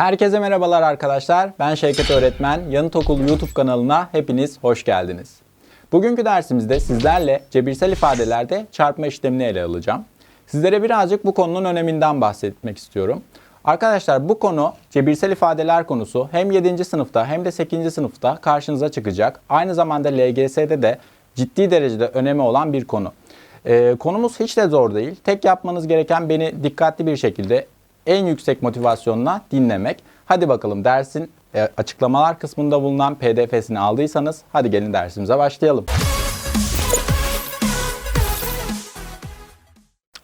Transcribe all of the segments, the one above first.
Herkese merhabalar arkadaşlar. Ben Şevket Öğretmen. Yanıt Okulu YouTube kanalına hepiniz hoş geldiniz. Bugünkü dersimizde sizlerle cebirsel ifadelerde çarpma işlemini ele alacağım. Sizlere birazcık bu konunun öneminden bahsetmek istiyorum. Arkadaşlar bu konu cebirsel ifadeler konusu hem 7. sınıfta hem de 8. sınıfta karşınıza çıkacak. Aynı zamanda LGS'de de ciddi derecede önemi olan bir konu. Ee, konumuz hiç de zor değil. Tek yapmanız gereken beni dikkatli bir şekilde en yüksek motivasyonla dinlemek. Hadi bakalım dersin e, açıklamalar kısmında bulunan pdf'sini aldıysanız hadi gelin dersimize başlayalım.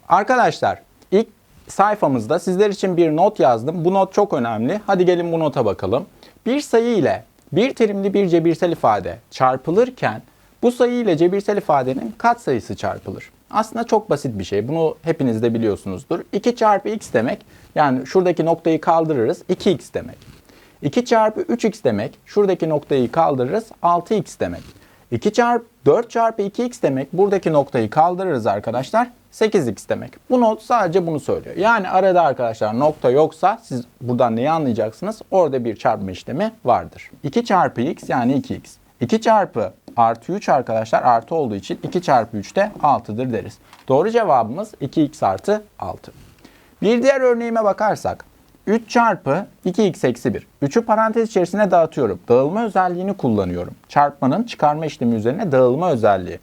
Arkadaşlar ilk sayfamızda sizler için bir not yazdım. Bu not çok önemli. Hadi gelin bu nota bakalım. Bir sayı ile bir terimli bir cebirsel ifade çarpılırken bu sayı ile cebirsel ifadenin katsayısı çarpılır. Aslında çok basit bir şey. Bunu hepiniz de biliyorsunuzdur. 2 çarpı x demek yani şuradaki noktayı kaldırırız 2x demek. 2 çarpı 3x demek şuradaki noktayı kaldırırız 6x demek. 2 çarpı 4 çarpı 2x demek buradaki noktayı kaldırırız arkadaşlar 8x demek. Bu not sadece bunu söylüyor. Yani arada arkadaşlar nokta yoksa siz buradan neyi anlayacaksınız? Orada bir çarpma işlemi vardır. 2 çarpı x yani 2x. 2 çarpı artı 3 arkadaşlar artı olduğu için 2 çarpı 3 de 6'dır deriz. Doğru cevabımız 2x artı 6. Bir diğer örneğime bakarsak 3 çarpı 2x eksi 1. 3'ü parantez içerisine dağıtıyorum. Dağılma özelliğini kullanıyorum. Çarpmanın çıkarma işlemi üzerine dağılma özelliği.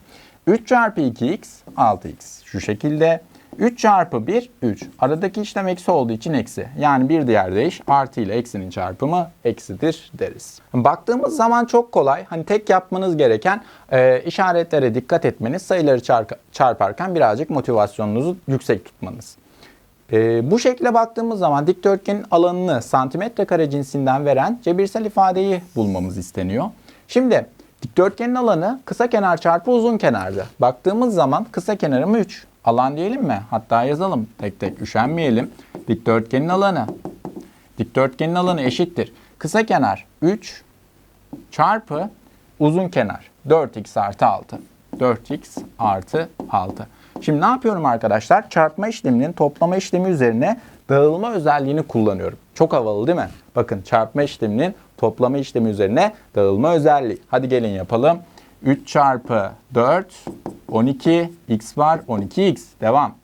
3 çarpı 2x 6x. Şu şekilde 3 çarpı 1 3. Aradaki işlem eksi olduğu için eksi. Yani bir diğer deyiş artı ile eksinin çarpımı eksidir deriz. Baktığımız zaman çok kolay. Hani tek yapmanız gereken e, işaretlere dikkat etmeniz, sayıları çarp- çarparken birazcık motivasyonunuzu yüksek tutmanız. E, bu şekilde baktığımız zaman dikdörtgenin alanını santimetre kare cinsinden veren cebirsel ifadeyi bulmamız isteniyor. Şimdi dikdörtgenin alanı kısa kenar çarpı uzun kenardı. Baktığımız zaman kısa kenarım 3. Alan diyelim mi? Hatta yazalım tek tek üşenmeyelim. Dikdörtgenin alanı. Dikdörtgenin alanı eşittir. Kısa kenar 3 çarpı uzun kenar 4x artı 6. 4x artı 6. Şimdi ne yapıyorum arkadaşlar? Çarpma işleminin toplama işlemi üzerine dağılma özelliğini kullanıyorum. Çok havalı değil mi? Bakın çarpma işleminin toplama işlemi üzerine dağılma özelliği. Hadi gelin yapalım. 3 çarpı 4 12 x var 12x devam.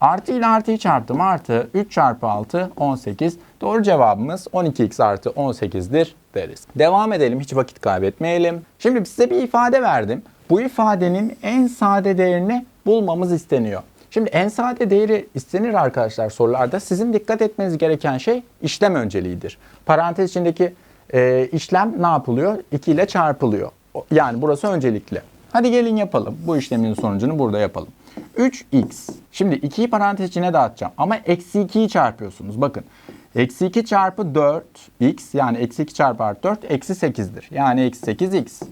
Artı ile artıyı çarptım artı 3 çarpı 6 18. Doğru cevabımız 12x artı 18'dir deriz. Devam edelim hiç vakit kaybetmeyelim. Şimdi size bir ifade verdim. Bu ifadenin en sade değerini bulmamız isteniyor. Şimdi en sade değeri istenir arkadaşlar sorularda. Sizin dikkat etmeniz gereken şey işlem önceliğidir. Parantez içindeki e, işlem ne yapılıyor? 2 ile çarpılıyor. Yani burası öncelikli. Hadi gelin yapalım. Bu işlemin sonucunu burada yapalım. 3x. Şimdi 2'yi parantez içine dağıtacağım. Ama eksi 2'yi çarpıyorsunuz. Bakın. Eksi 2 çarpı 4x yani eksi 2 çarpı artı 4 eksi 8'dir. Yani eksi 8x.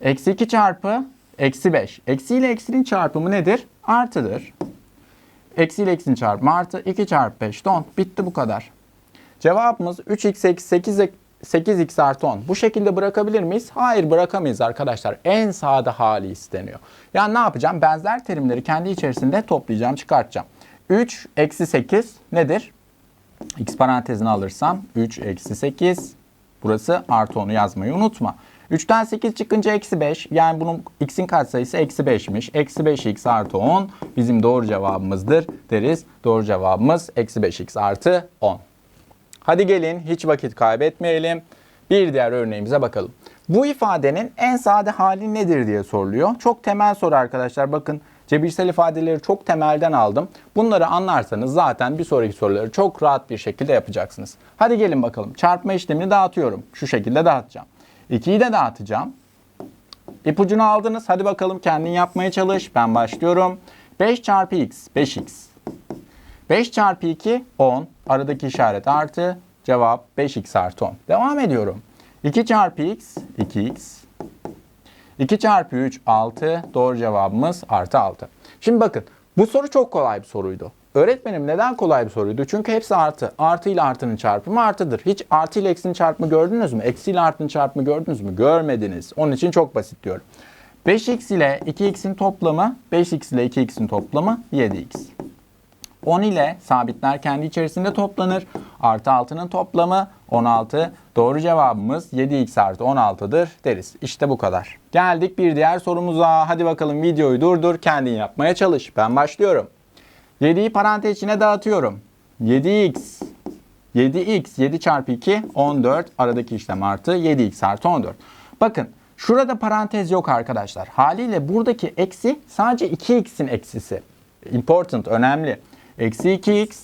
Eksi 2 çarpı eksi 5. Eksi ile eksinin çarpımı nedir? Artıdır. Eksi ile eksinin çarpımı artı 2 çarpı 5 don. Bitti bu kadar. Cevabımız 3x eksi 8 8x artı 10. Bu şekilde bırakabilir miyiz? Hayır bırakamayız arkadaşlar. En sade hali isteniyor. Yani ne yapacağım? Benzer terimleri kendi içerisinde toplayacağım, çıkartacağım. 3 eksi 8 nedir? X parantezini alırsam 3 eksi 8. Burası artı 10'u yazmayı unutma. 3'ten 8 çıkınca eksi 5. Yani bunun x'in katsayısı eksi 5'miş. Eksi 5x artı 10 bizim doğru cevabımızdır deriz. Doğru cevabımız eksi 5x artı 10. Hadi gelin hiç vakit kaybetmeyelim. Bir diğer örneğimize bakalım. Bu ifadenin en sade hali nedir diye soruluyor. Çok temel soru arkadaşlar. Bakın cebirsel ifadeleri çok temelden aldım. Bunları anlarsanız zaten bir sonraki soruları çok rahat bir şekilde yapacaksınız. Hadi gelin bakalım. Çarpma işlemini dağıtıyorum. Şu şekilde dağıtacağım. 2'yi de dağıtacağım. İpucunu aldınız. Hadi bakalım kendin yapmaya çalış. Ben başlıyorum. 5 çarpı x 5x. 5 çarpı 2 10. Aradaki işaret artı. Cevap 5x artı 10. Devam ediyorum. 2 çarpı x 2x. 2 çarpı 3 6. Doğru cevabımız artı 6. Şimdi bakın bu soru çok kolay bir soruydu. Öğretmenim neden kolay bir soruydu? Çünkü hepsi artı. Artı ile artının çarpımı artıdır. Hiç artı ile eksinin çarpımı gördünüz mü? Eksi ile artının çarpımı gördünüz mü? Görmediniz. Onun için çok basit diyorum. 5x ile 2x'in toplamı, 5x ile 2x'in toplamı 7x. 10 ile sabitler kendi içerisinde toplanır. Artı 6'nın toplamı 16. Doğru cevabımız 7x artı 16'dır deriz. İşte bu kadar. Geldik bir diğer sorumuza. Hadi bakalım videoyu durdur kendin yapmaya çalış. Ben başlıyorum. 7'yi parantez içine dağıtıyorum. 7x 7x 7 çarpı 2 14 aradaki işlem artı 7x artı 14. Bakın şurada parantez yok arkadaşlar. Haliyle buradaki eksi sadece 2x'in eksisi. Important önemli. Eksi 2x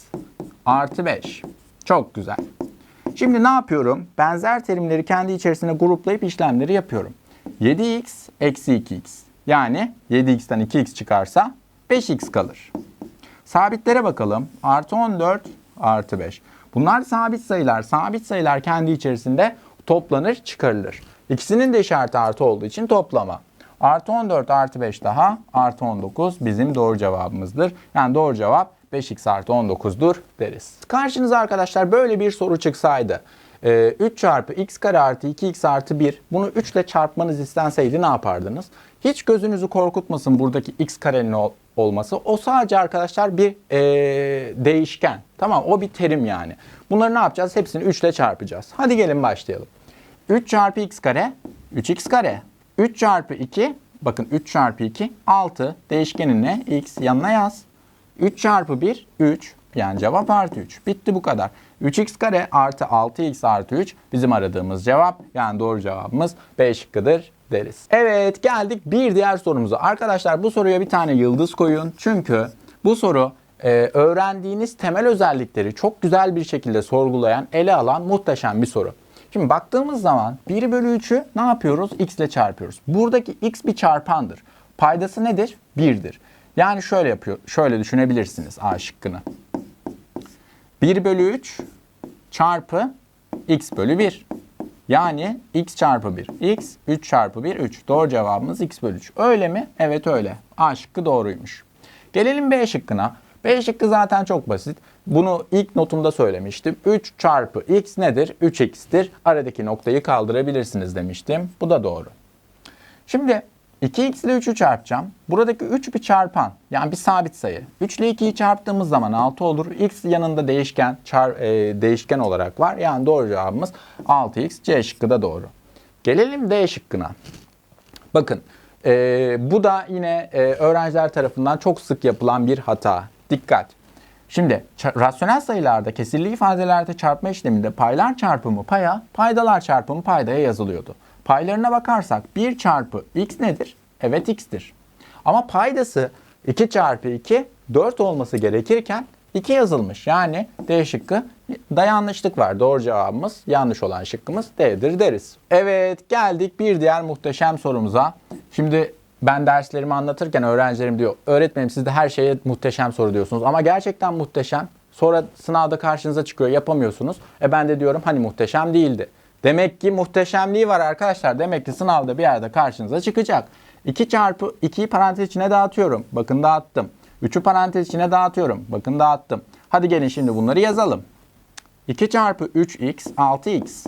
artı 5. Çok güzel. Şimdi ne yapıyorum? Benzer terimleri kendi içerisine gruplayıp işlemleri yapıyorum. 7x eksi 2x. Yani 7x'ten 2x çıkarsa 5x kalır. Sabitlere bakalım. Artı 14 artı 5. Bunlar sabit sayılar. Sabit sayılar kendi içerisinde toplanır çıkarılır. İkisinin de işareti artı olduğu için toplama. Artı 14 artı 5 daha artı 19 bizim doğru cevabımızdır. Yani doğru cevap 5x artı 19'dur deriz. Karşınıza arkadaşlar böyle bir soru çıksaydı. Ee, 3 çarpı x kare artı 2x artı 1 bunu 3 ile çarpmanız istenseydi ne yapardınız? Hiç gözünüzü korkutmasın buradaki x karenin ol- olması. O sadece arkadaşlar bir ee, değişken. Tamam o bir terim yani. Bunları ne yapacağız? Hepsini 3 ile çarpacağız. Hadi gelin başlayalım. 3 çarpı x kare 3x kare. 3 çarpı 2 bakın 3 çarpı 2 6 değişkenin ne? x yanına yaz. 3 çarpı 1 3 yani cevap artı 3. Bitti bu kadar. 3x kare artı 6x artı 3 bizim aradığımız cevap. Yani doğru cevabımız B şıkkıdır deriz. Evet geldik bir diğer sorumuza. Arkadaşlar bu soruya bir tane yıldız koyun. Çünkü bu soru e, öğrendiğiniz temel özellikleri çok güzel bir şekilde sorgulayan, ele alan muhteşem bir soru. Şimdi baktığımız zaman 1 bölü 3'ü ne yapıyoruz? x ile çarpıyoruz. Buradaki x bir çarpandır. Paydası nedir? 1'dir. Yani şöyle yapıyor, şöyle düşünebilirsiniz A şıkkını. 1 bölü 3 çarpı x bölü 1. Yani x çarpı 1. x 3 çarpı 1 3. Doğru cevabımız x bölü 3. Öyle mi? Evet öyle. A şıkkı doğruymuş. Gelelim B şıkkına. B şıkkı zaten çok basit. Bunu ilk notumda söylemiştim. 3 çarpı x nedir? 3x'tir. Aradaki noktayı kaldırabilirsiniz demiştim. Bu da doğru. Şimdi 2x ile 3'ü çarpacağım. Buradaki 3 bir çarpan. Yani bir sabit sayı. 3 ile 2'yi çarptığımız zaman 6 olur. x yanında değişken çar, e, değişken olarak var. Yani doğru cevabımız 6x. C şıkkı da doğru. Gelelim D şıkkına. Bakın e, bu da yine e, öğrenciler tarafından çok sık yapılan bir hata. Dikkat. Şimdi rasyonel sayılarda kesirli ifadelerde çarpma işleminde paylar çarpımı paya, paydalar çarpımı paydaya yazılıyordu. Paylarına bakarsak 1 çarpı x nedir? Evet x'tir. Ama paydası 2 çarpı 2 4 olması gerekirken 2 yazılmış. Yani D şıkkı da yanlışlık var. Doğru cevabımız yanlış olan şıkkımız D'dir deriz. Evet geldik bir diğer muhteşem sorumuza. Şimdi ben derslerimi anlatırken öğrencilerim diyor öğretmenim siz de her şeye muhteşem soru diyorsunuz. Ama gerçekten muhteşem. Sonra sınavda karşınıza çıkıyor yapamıyorsunuz. E ben de diyorum hani muhteşem değildi. Demek ki muhteşemliği var arkadaşlar. Demek ki sınavda bir yerde karşınıza çıkacak. 2 çarpı 2'yi parantez içine dağıtıyorum. Bakın dağıttım. 3'ü parantez içine dağıtıyorum. Bakın dağıttım. Hadi gelin şimdi bunları yazalım. 2 çarpı 3x 6x.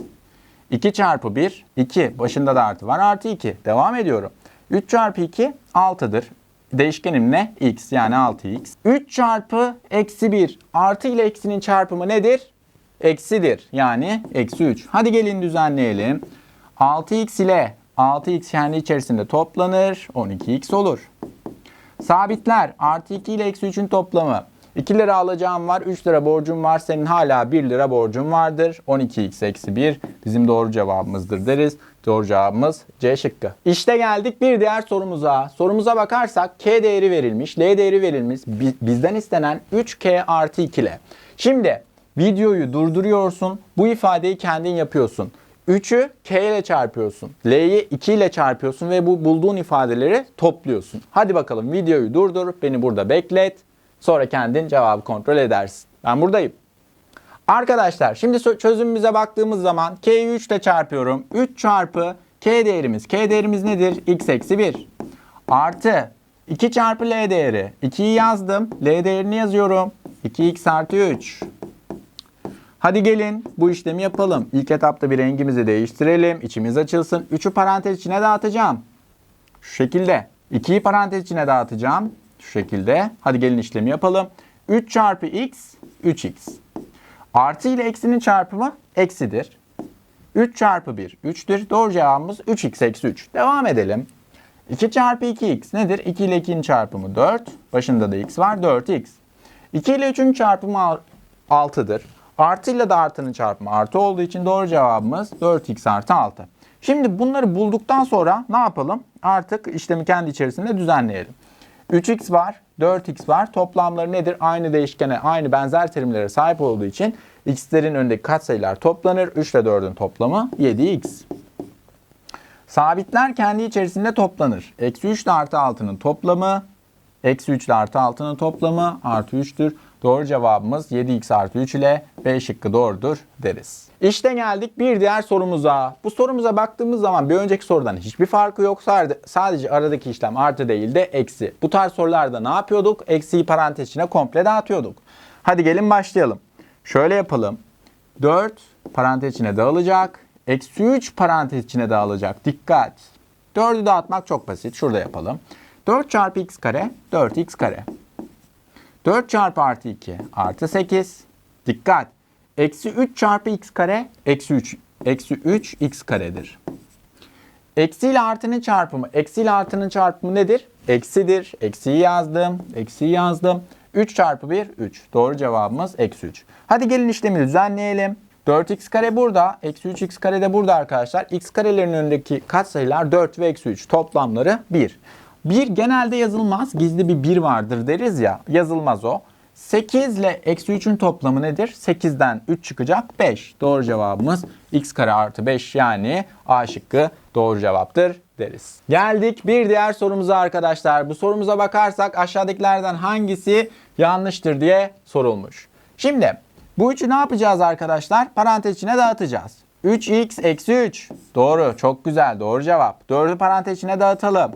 2 çarpı 1 2. Başında da artı var. Artı 2. Devam ediyorum. 3 çarpı 2 6'dır. Değişkenim ne? x yani 6x. 3 çarpı eksi 1 artı ile eksinin çarpımı nedir? Eksidir. Yani eksi 3. Hadi gelin düzenleyelim. 6x ile 6x kendi içerisinde toplanır. 12x olur. Sabitler artı 2 ile eksi 3'ün toplamı. 2 lira alacağım var, 3 lira borcum var. Senin hala 1 lira borcun vardır. 12x eksi 1 bizim doğru cevabımızdır deriz. Doğru cevabımız C şıkkı. İşte geldik bir diğer sorumuza. Sorumuza bakarsak K değeri verilmiş, L değeri verilmiş. Bi- Bizden istenen 3K artı 2 ile. Şimdi videoyu durduruyorsun. Bu ifadeyi kendin yapıyorsun. 3'ü K ile çarpıyorsun. L'yi 2 ile çarpıyorsun ve bu bulduğun ifadeleri topluyorsun. Hadi bakalım videoyu durdur. Beni burada beklet. Sonra kendin cevabı kontrol edersin. Ben buradayım. Arkadaşlar şimdi çözümümüze baktığımız zaman K'yi 3 ile çarpıyorum. 3 çarpı K değerimiz. K değerimiz nedir? X eksi 1. Artı 2 çarpı L değeri. 2'yi yazdım. L değerini yazıyorum. 2x artı 3. Hadi gelin bu işlemi yapalım. İlk etapta bir rengimizi değiştirelim. İçimiz açılsın. 3'ü parantez içine dağıtacağım. Şu şekilde. 2'yi parantez içine dağıtacağım. Şu şekilde. Hadi gelin işlemi yapalım. 3 çarpı x 3x. Artı ile eksinin çarpımı eksidir. 3 çarpı 1 3'tür. Doğru cevabımız 3x eksi 3. Devam edelim. 2 çarpı 2x nedir? 2 ile 2'nin çarpımı 4. Başında da x var 4x. 2 ile 3'ün çarpımı 6'dır. Artı ile de artının çarpımı artı olduğu için doğru cevabımız 4x artı 6. Şimdi bunları bulduktan sonra ne yapalım? Artık işlemi kendi içerisinde düzenleyelim. 3x var, 4x var. Toplamları nedir? Aynı değişkene, aynı benzer terimlere sahip olduğu için x'lerin önündeki katsayılar toplanır. 3 ile 4'ün toplamı 7x. Sabitler kendi içerisinde toplanır. Eksi 3 ile artı 6'nın toplamı, eksi 3 ile artı 6'nın toplamı artı 3'tür. Doğru cevabımız 7x artı 3 ile B şıkkı doğrudur deriz. İşte geldik bir diğer sorumuza. Bu sorumuza baktığımız zaman bir önceki sorudan hiçbir farkı yok. Sadece- aradaki işlem artı değil de eksi. Bu tarz sorularda ne yapıyorduk? Eksiyi parantez içine komple dağıtıyorduk. Hadi gelin başlayalım. Şöyle yapalım. 4 parantez içine dağılacak. Eksi 3 parantez içine dağılacak. Dikkat. 4'ü dağıtmak çok basit. Şurada yapalım. 4 çarpı x kare 4x kare. 4 çarpı artı 2 artı 8. Dikkat. Eksi 3 çarpı x kare eksi 3. Eksi 3 x karedir. Eksi ile artının çarpımı. Eksi ile artının çarpımı nedir? Eksidir. Eksiyi yazdım. Eksiyi yazdım. 3 çarpı 1 3. Doğru cevabımız eksi 3. Hadi gelin işlemi düzenleyelim. 4x kare burada. Eksi 3x kare de burada arkadaşlar. x karelerin önündeki katsayılar 4 ve eksi 3. Toplamları 1. 1 genelde yazılmaz. Gizli bir 1 vardır deriz ya. Yazılmaz o. 8 ile eksi 3'ün toplamı nedir? 8'den 3 çıkacak 5. Doğru cevabımız x kare artı 5 yani A şıkkı doğru cevaptır deriz. Geldik bir diğer sorumuza arkadaşlar. Bu sorumuza bakarsak aşağıdakilerden hangisi yanlıştır diye sorulmuş. Şimdi bu üçü ne yapacağız arkadaşlar? Parantez içine dağıtacağız. 3x eksi 3. Doğru çok güzel doğru cevap. 4'ü parantez içine dağıtalım.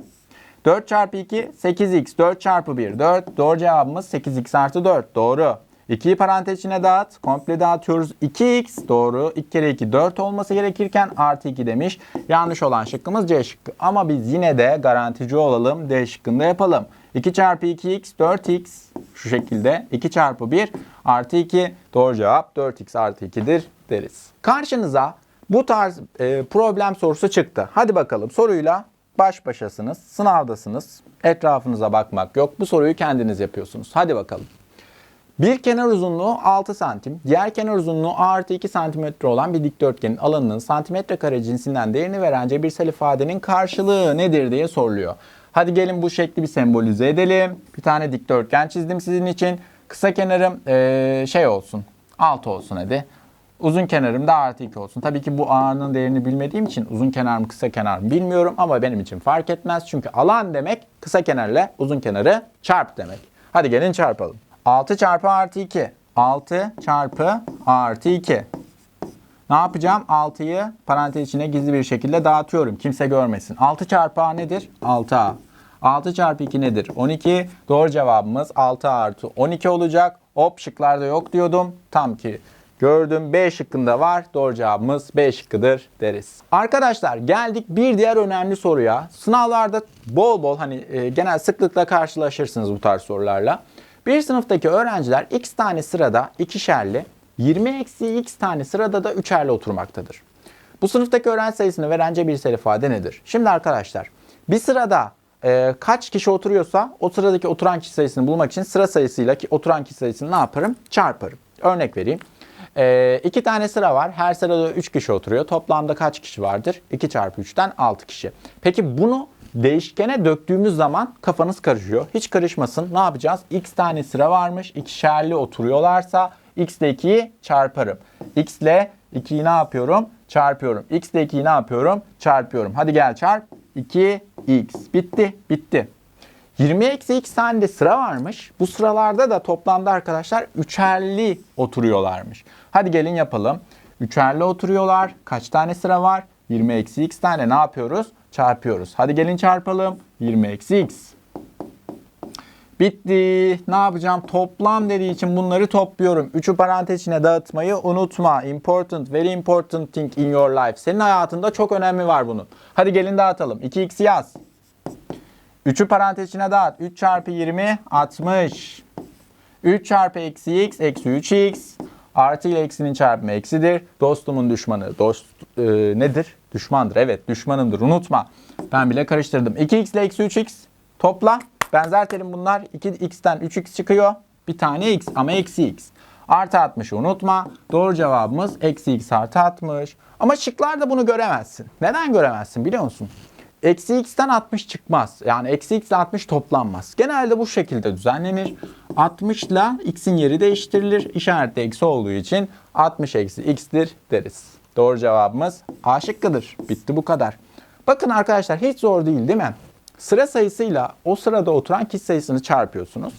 4 çarpı 2 8x 4 çarpı 1 4 doğru cevabımız 8x artı 4 doğru. 2'yi parantez içine dağıt. Komple dağıtıyoruz. 2x doğru. 2 kere 2 4 olması gerekirken artı 2 demiş. Yanlış olan şıkkımız C şıkkı. Ama biz yine de garantici olalım. D şıkkında yapalım. 2 çarpı 2x 4x şu şekilde. 2 çarpı 1 artı 2 doğru cevap 4x artı 2'dir deriz. Karşınıza bu tarz e, problem sorusu çıktı. Hadi bakalım soruyla baş başasınız, sınavdasınız. Etrafınıza bakmak yok. Bu soruyu kendiniz yapıyorsunuz. Hadi bakalım. Bir kenar uzunluğu 6 santim, diğer kenar uzunluğu artı 2 santimetre olan bir dikdörtgenin alanının santimetre kare cinsinden değerini veren cebirsel ifadenin karşılığı nedir diye soruluyor. Hadi gelin bu şekli bir sembolize edelim. Bir tane dikdörtgen çizdim sizin için. Kısa kenarım eee, şey olsun, 6 olsun hadi. Uzun kenarım da artı 2 olsun. Tabii ki bu A'nın değerini bilmediğim için uzun kenar mı kısa kenar mı bilmiyorum ama benim için fark etmez. Çünkü alan demek kısa kenarla uzun kenarı çarp demek. Hadi gelin çarpalım. 6 çarpı artı 2. 6 çarpı artı 2. Ne yapacağım? 6'yı parantez içine gizli bir şekilde dağıtıyorum. Kimse görmesin. 6 çarpı A nedir? 6A. 6 çarpı 2 nedir? 12. Doğru cevabımız 6 artı 12 olacak. Hop şıklarda yok diyordum. Tam ki gördüm. B şıkkında var. Doğru cevabımız B şıkkıdır deriz. Arkadaşlar geldik bir diğer önemli soruya. Sınavlarda bol bol hani e, genel sıklıkla karşılaşırsınız bu tarz sorularla. Bir sınıftaki öğrenciler x tane sırada ikişerli, 20 eksi x tane sırada da üçerli oturmaktadır. Bu sınıftaki öğrenci sayısını veren cebirsel ifade nedir? Şimdi arkadaşlar bir sırada e, kaç kişi oturuyorsa o sıradaki oturan kişi sayısını bulmak için sıra sayısıyla ki oturan kişi sayısını ne yaparım? Çarparım. Örnek vereyim. E, iki tane sıra var. Her sırada 3 kişi oturuyor. Toplamda kaç kişi vardır? 2 çarpı 3'ten 6 kişi. Peki bunu değişkene döktüğümüz zaman kafanız karışıyor. Hiç karışmasın. Ne yapacağız? X tane sıra varmış. İkişerli oturuyorlarsa x ile 2'yi çarparım. x ile 2'yi ne yapıyorum? Çarpıyorum. x ile 2'yi ne yapıyorum? Çarpıyorum. Hadi gel çarp. 2x. Bitti. Bitti. 20 eksi x tane sıra varmış. Bu sıralarda da toplamda arkadaşlar üçerli oturuyorlarmış. Hadi gelin yapalım. Üçerli oturuyorlar. Kaç tane sıra var? 20 eksi x tane ne yapıyoruz? Çarpıyoruz. Hadi gelin çarpalım. 20 eksi x. Bitti. Ne yapacağım? Toplam dediği için bunları topluyorum. Üçü parantez içine dağıtmayı unutma. Important, very important thing in your life. Senin hayatında çok önemi var bunun. Hadi gelin dağıtalım. 2x yaz. 3'ü parantez içine dağıt. 3 çarpı 20 60. 3 çarpı eksi x eksi 3x artı ile eksinin çarpımı eksidir. Dostumun düşmanı dost e, nedir? Düşmandır. Evet düşmanımdır. Unutma. Ben bile karıştırdım. 2x ile eksi 3x topla. Benzer terim bunlar. 2x'ten 3x çıkıyor. Bir tane x ama eksi x. Artı 60'ı unutma. Doğru cevabımız eksi x artı 60. Ama şıklarda bunu göremezsin. Neden göremezsin biliyor musun? Eksi x'ten 60 çıkmaz. Yani eksi x ile 60 toplanmaz. Genelde bu şekilde düzenlenir. 60 ile x'in yeri değiştirilir. İşaret de eksi olduğu için 60 eksi x'tir deriz. Doğru cevabımız A şıkkıdır. Bitti bu kadar. Bakın arkadaşlar hiç zor değil değil mi? Sıra sayısıyla o sırada oturan kişi sayısını çarpıyorsunuz.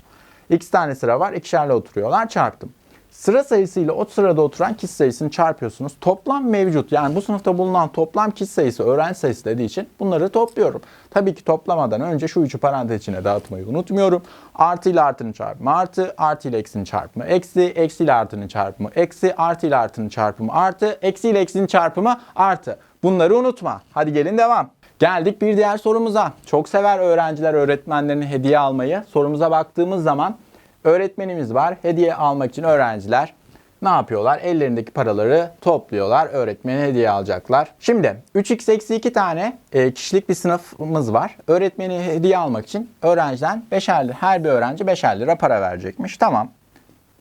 X tane sıra var. ikişerle oturuyorlar. Çarptım. Sıra sayısıyla o sırada oturan kişi sayısını çarpıyorsunuz. Toplam mevcut. Yani bu sınıfta bulunan toplam kişi sayısı öğrenci sayısı dediği için bunları topluyorum. Tabii ki toplamadan önce şu üçü parantez içine dağıtmayı unutmuyorum. Artı ile artının çarpımı artı, artı ile eksinin çarpımı eksi, eksi ile artının çarpımı eksi, artı ile artının çarpımı artı, eksi ile eksinin çarpımı artı. Bunları unutma. Hadi gelin devam. Geldik bir diğer sorumuza. Çok sever öğrenciler öğretmenlerine hediye almayı. Sorumuza baktığımız zaman öğretmenimiz var. Hediye almak için öğrenciler ne yapıyorlar? Ellerindeki paraları topluyorlar. Öğretmene hediye alacaklar. Şimdi 3x eksi 2 tane e, kişilik bir sınıfımız var. Öğretmeni hediye almak için öğrenciden 5'er lira, her bir öğrenci 5'er lira para verecekmiş. Tamam.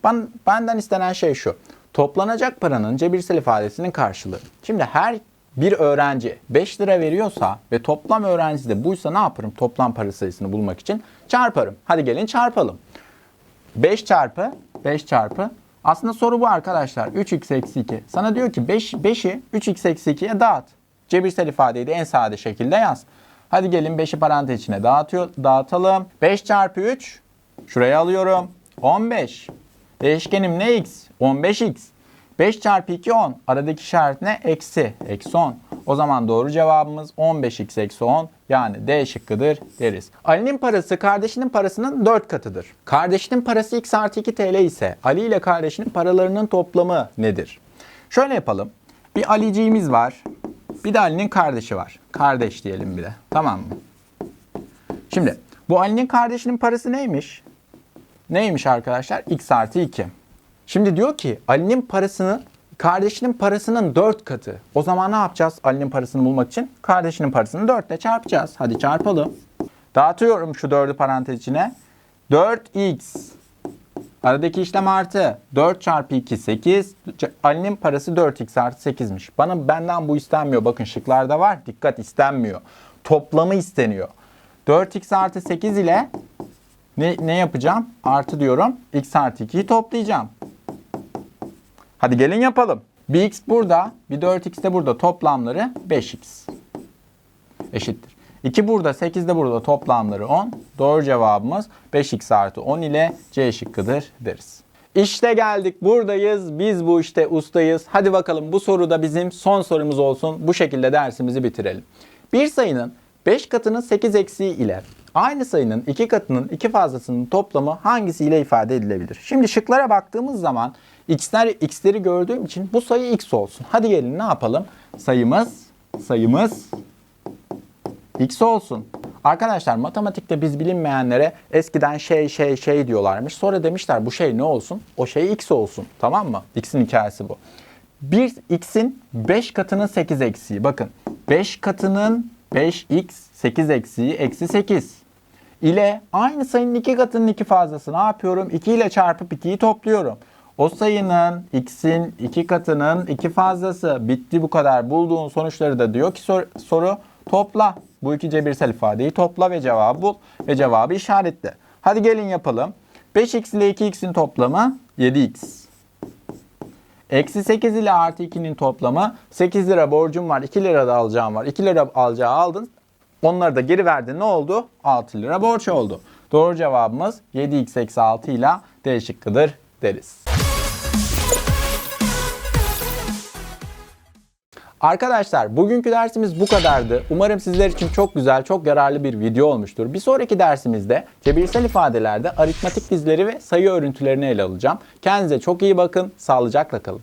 Ben, benden istenen şey şu. Toplanacak paranın cebirsel ifadesinin karşılığı. Şimdi her bir öğrenci 5 lira veriyorsa ve toplam öğrenci de buysa ne yaparım? Toplam para sayısını bulmak için çarparım. Hadi gelin çarpalım. 5 çarpı 5 çarpı aslında soru bu arkadaşlar. 3x eksi 2. Sana diyor ki 5, 5'i 3x eksi 2'ye dağıt. Cebirsel ifadeyi de en sade şekilde yaz. Hadi gelin 5'i parantez içine dağıtıyor, dağıtalım. 5 çarpı 3 şuraya alıyorum. 15. Değişkenim ne x? 15x. 5 çarpı 2 10. Aradaki işaret ne? Eksi. Eksi 10. O zaman doğru cevabımız 15x eksi 10 yani D şıkkıdır deriz. Ali'nin parası kardeşinin parasının 4 katıdır. Kardeşinin parası x artı 2 TL ise Ali ile kardeşinin paralarının toplamı nedir? Şöyle yapalım. Bir Aliciğimiz var. Bir de Ali'nin kardeşi var. Kardeş diyelim bir de. Tamam mı? Şimdi bu Ali'nin kardeşinin parası neymiş? Neymiş arkadaşlar? x artı 2. Şimdi diyor ki Ali'nin parasını kardeşinin parasının 4 katı. O zaman ne yapacağız Ali'nin parasını bulmak için? Kardeşinin parasını 4 ile çarpacağız. Hadi çarpalım. Dağıtıyorum şu 4'ü parantez içine. 4x. Aradaki işlem artı. 4 çarpı 2 8. Ali'nin parası 4x artı 8'miş. Bana benden bu istenmiyor. Bakın şıklarda var. Dikkat istenmiyor. Toplamı isteniyor. 4x artı 8 ile ne, ne yapacağım? Artı diyorum. x artı 2'yi toplayacağım. Hadi gelin yapalım. Bir x burada, bir 4x de burada toplamları 5x. Eşittir. 2 burada, 8 de burada toplamları 10. Doğru cevabımız 5x artı 10 ile C şıkkıdır deriz. İşte geldik buradayız. Biz bu işte ustayız. Hadi bakalım bu soru da bizim son sorumuz olsun. Bu şekilde dersimizi bitirelim. Bir sayının 5 katının 8 eksiği ile aynı sayının 2 katının 2 fazlasının toplamı hangisiyle ifade edilebilir? Şimdi şıklara baktığımız zaman x'ler x'leri gördüğüm için bu sayı x olsun. Hadi gelin ne yapalım? Sayımız sayımız x olsun. Arkadaşlar matematikte biz bilinmeyenlere eskiden şey şey şey diyorlarmış. Sonra demişler bu şey ne olsun? O şey x olsun. Tamam mı? X'in hikayesi bu. Bir x'in 5 katının 8 eksiği. Bakın 5 katının 5x 8 eksiği eksi 8 ile aynı sayının 2 katının 2 fazlası ne yapıyorum? 2 ile çarpıp 2'yi topluyorum. O sayının x'in 2 katının 2 fazlası bitti bu kadar. Bulduğun sonuçları da diyor ki sor, soru topla. Bu iki cebirsel ifadeyi topla ve cevabı bul ve cevabı işaretle. Hadi gelin yapalım. 5x ile 2x'in toplamı 7x. Eksi 8 ile artı 2'nin toplamı 8 lira borcum var 2 lira da alacağım var 2 lira alacağı aldın onları da geri verdin ne oldu 6 lira borç oldu. Doğru cevabımız 7x eksi 6 ile D şıkkıdır deriz. Arkadaşlar bugünkü dersimiz bu kadardı. Umarım sizler için çok güzel, çok yararlı bir video olmuştur. Bir sonraki dersimizde cebirsel ifadelerde aritmatik dizleri ve sayı örüntülerini ele alacağım. Kendinize çok iyi bakın, sağlıcakla kalın.